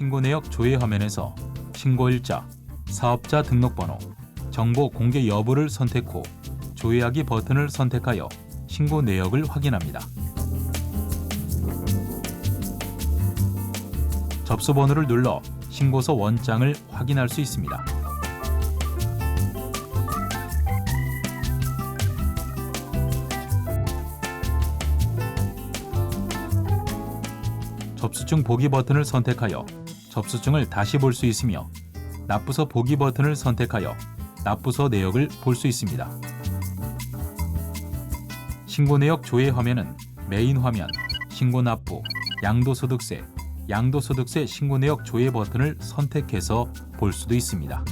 신고 내역 조회 화면에서 신고일자, 사업자 등록번호, 정보 공개 여부를 선택 후 조회하기 버튼을 선택하여 신고 내역을 확인합니다. 접수 번호를 눌러 신고서 원장을 확인할 수 있습니다. 접수증 보기 버튼을 선택하여 접수증을 다시 볼 수 있으며 납부서 보기 버튼을 선택하여 납부서 내역을 볼 수 있습니다. 신고 내역 조회 화면은 메인 화면, 신고 납부, 양도소득세, 양도소득세 신고 내역 조회 버튼을 선택해서 볼 수도 있습니다.